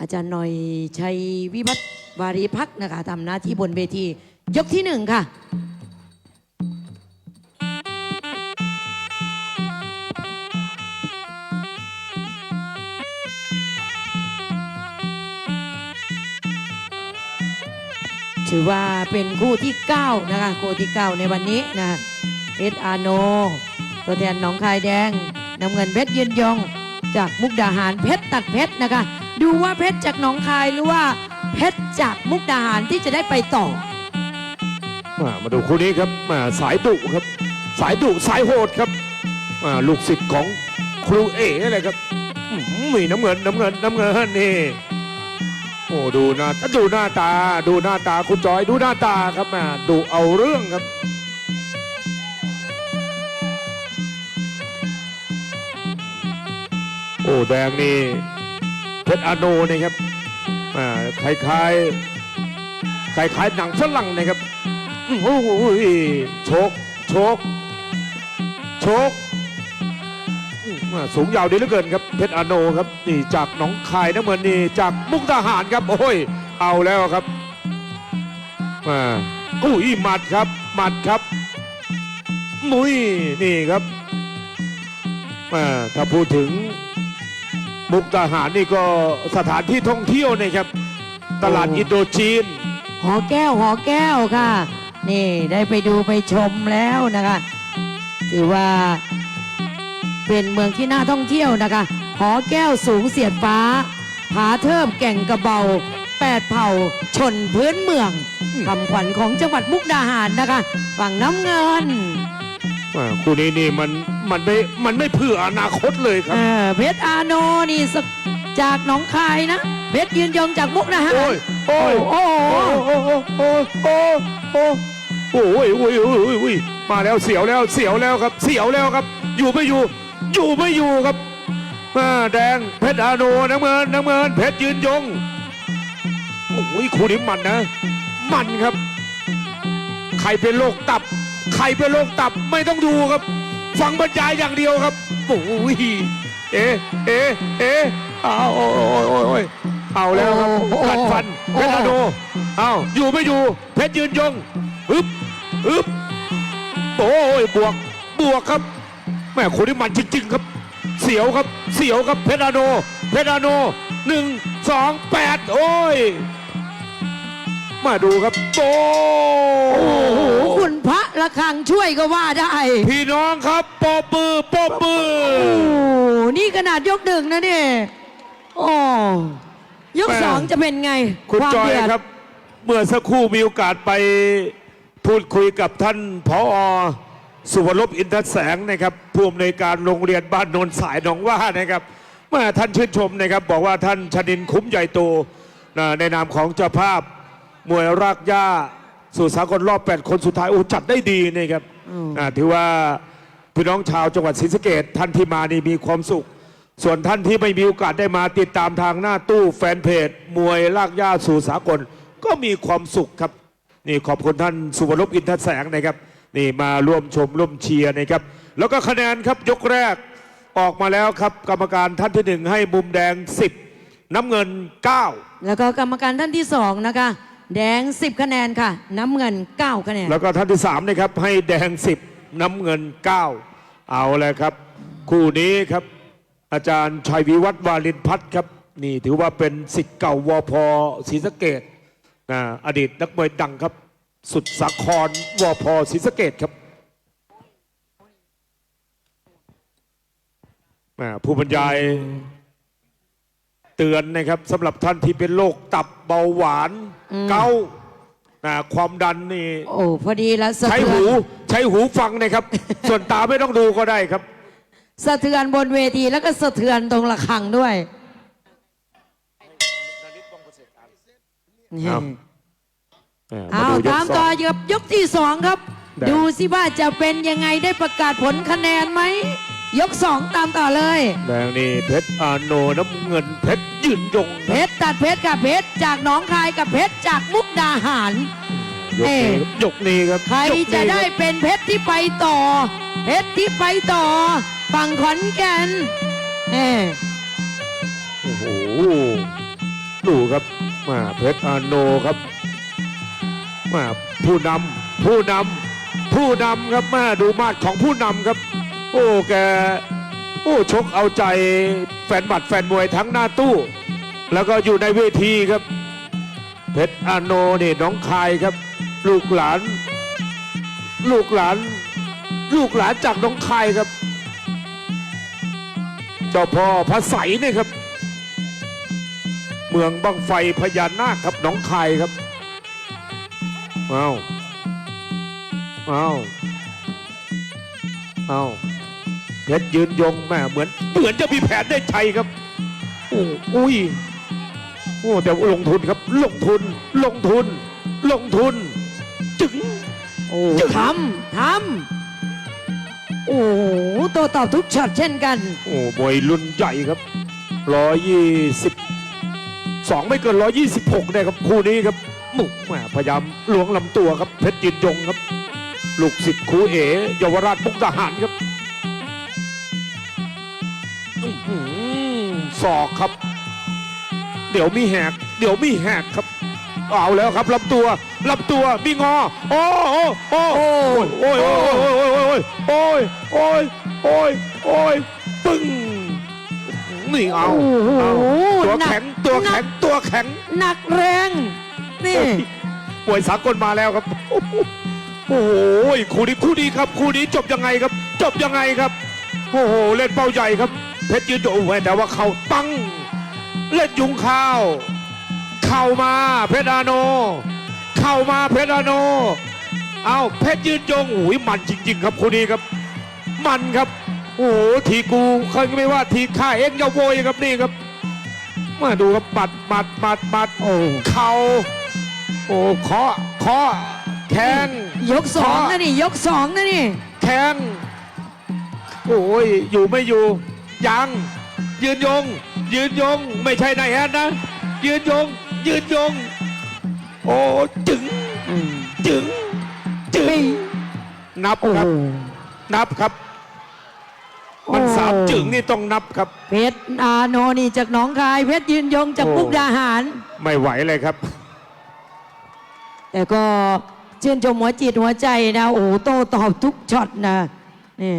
อาจารย์หน่อยชัยวิพัฒน์วารีพักนะคะทำหน้าที่บนเวที ยกที่หนึ่งค่ะถือว่าเป็นคู่ที่ 9 นะคะ คู่ที่ 9 ในวันนี้นะเพชรอาโน ตัวแทนหนองคายแดงนำเงินเพชรยืนยง จากมุกดาหารเพชรตัดเพชรนะคะ ดูว่าเพชรจากหนองคายหรือว่าเพชรจากมุกดาหารที่จะได้ไปต่อ มามาดูคู่นี้ครับมาสายดุครับ สายดุสายโหดครับมาลูกศิษย์ของครูเอ๋อะไรครับอื้อหือมีน้ำเงินน้ำเงินน้ำเงินนี่โอ้ดูหน้าดูหน้าตา ดูหน้าตาคุณจอยดูหน้าตาครับมาดูเอาเรื่องครับ โอ้แดงนี่ เพชรอโนนี่ครับอ่าคล้ายๆคล้ายหนังฝรั่งนะครับโอ้โหโชกโชกโชกมาสูงยาวดีเหลือเกินครับเพชรอโนครับนี่จากหนองคายน้ำเงินนี่จากมุกดาหารครับโอ้ยเอาแล้วครับมาอุ้ยหมัดครับหมัดครับมุ้ยนี่ครับมาถ้าพูดถึง มุกดาหารนี่ก็สถานที่ท่องเที่ยวนะครับ ตลาดอินโดจีน หอแก้วหอแก้วค่ะ นี่ได้ไปดูไปชมแล้วนะคะถือว่าเป็นเมืองที่น่าท่องเที่ยวนะคะ หอแก้วสูงเสียดฟ้า ผาเทิบแก่งกระเบาแปดเผ่าชนพื้นเมืองคำขวัญของจังหวัดมุกดาหารนะคะ ฝั่งน้ำเงินอ่าคู่นี้นี่มัน มันไม่ มันไม่เผื่ออนาคตเลยครัเอบอเพชรอาโนนี่สจากหนองคายนะ เพชรยืนยงจากมุกดาหารโอ้ย โอ้ย โอ้โห โอ้โหโอ้โหโอ้โหโอ้ยโอ้ยโอ้ยโอ้ยโอ้ยมาแล้วเสียวแล้วเสียวแล้วครับ เสียวแล้วครับ อยู่ไม่อยู่ อยู่ไม่อยู่ครับมาแดงเพชรอาโนน้ำเงินน้ำเงินเพชรยืนยงโอ้ยคู่นี้มันนะ มันครับ ใครเป็นโรคตับ ใครเป็นโรคตับไม่ต้องดูครับ ฟังบรรยายอย่างเดียวครับโอ้ยเอ๊ะเอ๊ะเอ๊ะเอาโอ้ยโอ้ยโอ้ยโอ้ยเอาแล้วครับโอ้โหกัดฟันเพชรอาโนเอาอยู่ไม่อยู่เพชรยืนยงฮึบฮึบโอ้ยบวกบวกครับแม่คนนี้มันจริงๆครับ เสียวครับเสียวครับเพชรอาโนเพชรอาโนหนึ่งสองแปดโอ้ย มาดูครับโอ้โอ้โหคุณพระละคังช่วยก็ว่าได้พี่น้องครับปอบมือปอบมือโอ้นี่ขนาดยกหนึ่งนะเนี่ยโอ้ยกแม่สองจะเป็นไงคุณวามจอยเดืดครับ เมื่อสักครู่มีโอกาสไปพูดคุยกับท่านผอสุวรบอินทแสงนะครับผู้อำนวยการโรงเรียนบ้านโนนสายหนองว่านะครับเมื่อท่านชื่นชมนะครับ บอกว่าท่านชนินคุ้มใหญ่โตนะในนามของเจ้าภาพ มวยรากหญ้าสู่สากลรอบ 8 คนสุดท้ายโอ้จัดได้ดีนะครับอ่าถือว่าพี่น้องชาวจังหวัดศรีสะเกดท่านที่มานี่มีความสุข ส่วนท่านที่ไม่มีโอกาสได้มาติดตามทางหน้าตู้แฟนเพจ มวยลากหญ้าสู่สากลก็มีความสุขครับ นี่ขอบคุณท่านสุวรบอินทแสงนะครับ นี่มาร่วมชมร่วมเชียร์นะครับ แล้วก็คะแนนครับยกแรกออกมาแล้วครับ กรรมการท่านที่หนึ่งให้มุมแดง 10 น้ำเงิน 9 แล้วก็กรรมการท่านที่สองนะคะ แดง 10 คะแนนค่ะ น้ำเงิน 9 คะแนน แล้วก็ท่านที่3นะครับให้แดง 10 น้ำเงิน 9 เอาเลยครับ คู่นี้ครับ อาจารย์ชัยวิวัฒน์วาลินพัฒน์ครับ นี่ถือว่าเป็นสิทธิ์เก่าวพศรีสะเกดนะอดีตนักมวยดังครับ สุดสาครวพศรีสะเกดครับผู้บรรยาย เตือนนะครับสำหรับท่านที่เป็นโรคตับเบาหวานเกาต์นะความดันนี่ โอ้พอดีแล้วสะใช้เทืหูอนใช้หูฟังนะครับ ส่วนตาไม่ต้องดูก็ได้ครับ สะเทือนบนเวทีแล้วก็สะเทือนตรงระฆังด้วยครับ เอามดูยกตามสต่ออง กับยกที่สองครับ ได้ ดูสิว่าจะเป็นยังไงได้ประกาศผลคะแนนไหม ยกสองตามต่อเลย แดงนี่เพชรอาโนน้ำเงินเพชรยืนยงเพชรตัดเพชรกับเพชรจากหนองคายกับเพชรจากมุกดาหาร ยกเอ่นี้ยกนี้ครับใครยกนี้จะได้ครับเป็นเพชรที่ไปต่อ เพชรที่ไปต่อ ฝั่งขอนแก่นเออโอ้โหดูครับมาเพชรอาโนครับมาผู้นำผู้นำผู้นำครับมาดูมาดของผู้นำครับ โอ้แกโอ้ชกเอาใจแฟนบัตแฟนมวยทั้งหน้าตู้ แล้วก็อยู่ในเวทีครับ เพชรอโนนี่น้องคายครับ ลูกหลาน ลูกหลาน ลูกหลานจากน้องคายครับเจ้าพ่อพระใสเนี่ยครับ เมืองบังไฟพญานาคครับน้องคายครับเอาเอาเอา เพชรยืนยงแม่เหมือนเหมือนจะมีแผนได้ชัยครับโอ้อุ้ยโอ้แต่ลงทุนครับ ลงทุน ลงทุน ลงทุน จึงโอ้จึ๊งทำทำโอ้โหโตตอบทุกช็อตเช่นกัน โอ้มวยรุ่นใหญ่ครับร้อยยี่สิบสองไม่เกินร้อยยี่สิบหกได้ครับคู่นี้ครับหมุกแหม่พยายามล้วงลำตัวครับเพชรยืนยงครับ ลูกศิษย์ครูเอ๋เยาวราชมุกดาหารครับ ศอกครับ เดี๋ยวมีแหก เดี๋ยวมีแหกครับ เอาแล้วครับรับตัวรับตัวมีงอ โอ้โอ้โอ้โอ้ยโอ้ยโอ้ยโอ้ยโอ้ยโอ้ยปึ้งนี่เอาตัวแข็งตัวแข็งตัวแข็งหนักแรงนี่ป่วยสากลมาแล้วครับโอ้โหคู่นี้คู่นี้ครับ คู่นี้จบยังไงครับ จบยังไงครับ โอ้โห เล่นเป้าใหญ่ครับ เพชรยืนโอ้โหแต่ว่าเขาตั้งเล่นยุงข้าว เข้ามาเพชรอาโน เข้ามาเพชรอาโน เอาเพชรยืนยงโอ้ยมันจริง ๆ ครับคู่นี้ครับ มันครับ โอ้โหทีกูเคยไม่ว่าทีข้าเองอย่าโวยครับนี่ครับมาดูครับปัดปัดปัดปัดโอ้เข่าโอ้เคาะเคาะแทงยกสองนะนี่ยกสองนะนี่แทงโอ้ยอยู่ไม่อยู่ ยัง ยืนยง ยืนยง ไม่ใช่นายแอนนะ ยืนยง ยืนยง โอ้จึงอืมจึงจึงไม่นับโอ้ครับโหนับครับ มันโอ้สามจึงนี่ต้องนับครับ เพชรอาโนนี่จากหนองคาย เพชรยืนยงจากโอ้มุกดาหาร ไม่ไหวเลยครับ แต่ก็ชื่นชมหัวจิตหัวใจนะ โอ้โหโตตอบทุกช็อตนะนี่